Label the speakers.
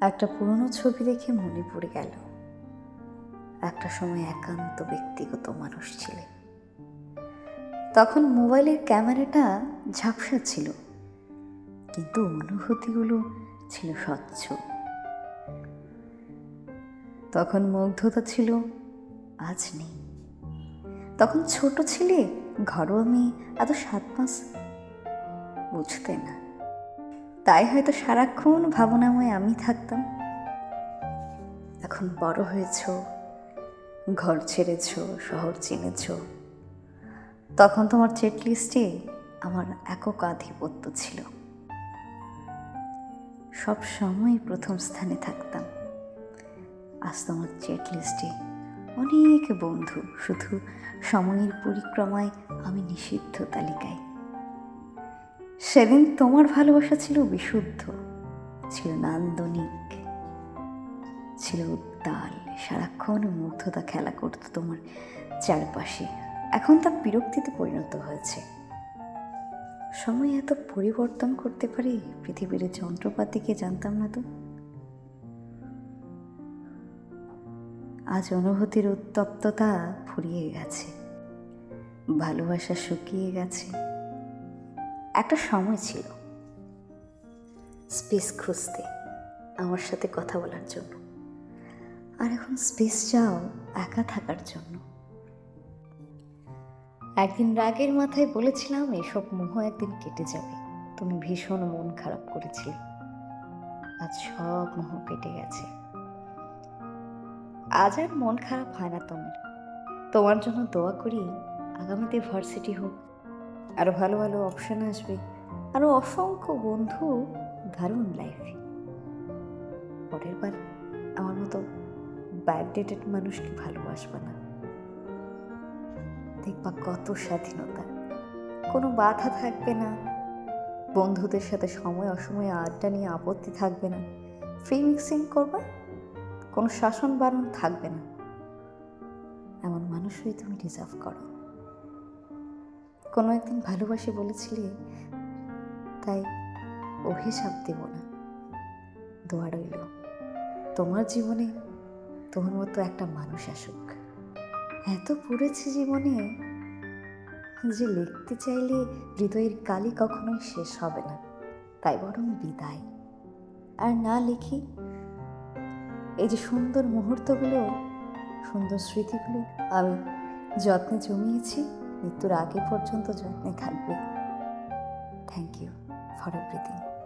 Speaker 1: একটা পুরনো ছবি দেখে মনে পড়ে গেল। একটা সময় একান্ত ব্যক্তিগত মানুষ ছিলে। তখন মোবাইলের ক্যামেরাটা ঝাপসা ছিল, কিন্তু অনুভূতিগুলো ছিল স্বচ্ছ। তখন মুগ্ধতা ছিল, আজ নেই। তখন ছোট ছিলে, ঘরোয়া মেয়ে এত সাত মাস? বুঝতে না। তাই হয়তো সারাক্ষণ ভাবনাময় আমি থাকতাম। এখন বড় হয়েছ, ঘর ছেড়েছ, শহর চিনেছ। তখন তোমার চেক লিস্টে আমার একক আধিপত্য ছিল। সব সময় প্রথম স্থানে থাকতাম। আজ তোমার চেক লিস্টে অনেক বন্ধু, শুধু সময়ের পরিক্রমায় আমি নিষিদ্ধ তালিকায়। সেদিন তোমার ভালোবাসা ছিল বিশুদ্ধ, ছিল নান্দনিক, ছিল উত্তাল। সারাক্ষণ মুগ্ধতা খেলা করতো তোমার চারপাশে। এখন তা বিরক্তিতে পরিণত হয়েছে। সময় এত পরিবর্তন করতে পারে, পৃথিবীর যন্ত্রপাতিকে জানতাম না তো। আজ অনুভূতির উত্তপ্ততা ফুরিয়ে গেছে। ভালোবাসা শুকিয়ে গেছে। একটা সময় ছিল। স্পেস খুঁজতে, আমার সাথে কথা বলার জন্য। আর এখন স্পেস চাও একা থাকার জন্য। একদিন রাগের মাথায় বলেছিলাম, এসব মোহ একদিন কেটে যাবে। তুমি ভীষণ মন খারাপ করেছিলে। আজ সব মোহ কেটে গেছে। আজ আর মন খারাপ হয় না তোমার। তোমার জন্য দোয়া করি, আগামীতে ভার্সিটি হোক আরও ভালো ভালো অপশন আসবে। আরও অসংখ্য বন্ধু দারুণ লাইফে পরের বার আমার মতো ব্যাকডেটেড মানুষকে ভালোবাসবে না। দেখবা কত স্বাধীনতা। কোনো বাধা থাকবে না। বন্ধুদের সাথে সময় অসময়ে আড্ডা নিয়ে আপত্তি থাকবে না। ফ্রি মিক্সিং করবা, কোনো শাসন বারণ থাকবে না। এমন মানুষই তুমি ডিজার্ভ করো। কোনো একদিন ভালোবাসি বলেছিলে, তাই অভিশাপ দেব না। দোয়া রইল। তোমার জীবনে তোমার মতো একটা মানুষ আসুক। এত পড়েছে জীবনে যে লিখতে চাইলে হৃদয়ের কালি কখনোই শেষ হবে না, তাই বরং বিদায়। আর না লিখি, এই যে সুন্দর মুহূর্তগুলো, সুন্দর স্মৃতিগুলো আমি যত্নে জমিয়েছি। মৃত্যুর আগে পর্যন্ত যত্নে থাকবে। Thank you for everything